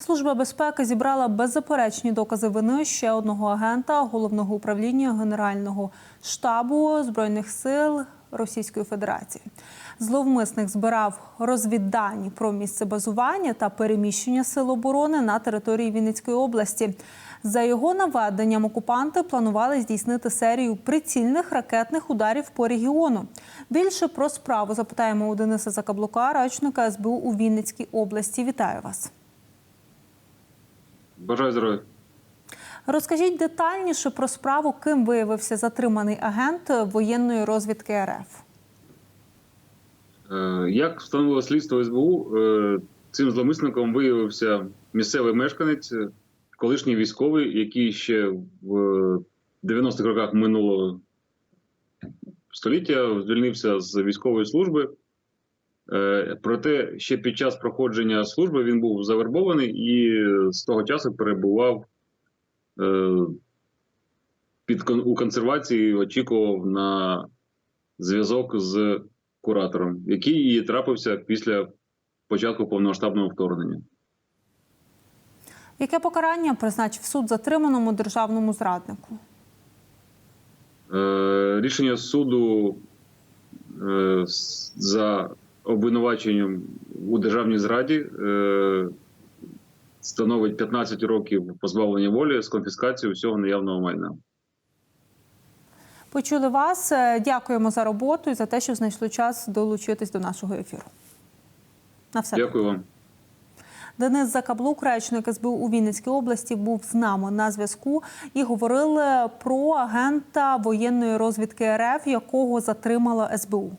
Служба безпеки зібрала беззаперечні докази вини ще одного агента головного управління Генерального штабу збройних сил Російської Федерації. Зловмисник збирав розвіддані про місце базування та переміщення сил оборони на території Вінницької області. За його наведенням окупанти планували здійснити серію прицільних ракетних ударів по регіону. Більше про справу запитаємо у Дениса Закаблука, речника СБУ у Вінницькій області. Вітаю вас. Бажаю здоров'я. Розкажіть детальніше про справу, ким виявився затриманий агент воєнної розвідки РФ. Е, Як встановило слідство СБУ, е, цим зловмисником виявився місцевий мешканець, е, колишній військовий, який ще в 90-х роках минулого століття звільнився з військової служби. Е, Проте ще під час проходження служби він був завербований і з того часу перебував е, під у консервації, очікував на зв'язок з куратором, який і трапився після початку повномасштабного вторгнення. Яке покарання призначив суд затриманому державному зраднику? Е, рішення суду за обвинуваченням у державній зраді е, становить 15 років позбавлення волі з конфіскацією всього наявного майна. Почули вас. Е, Дякуємо за роботу і за те, що знайшли час долучитись до нашого ефіру. На все. Дякую вам. Денис Закаблук, речник СБУ у Вінницькій області, був з нами на зв'язку і говорили про агента воєнної розвідки РФ, якого затримала СБУ.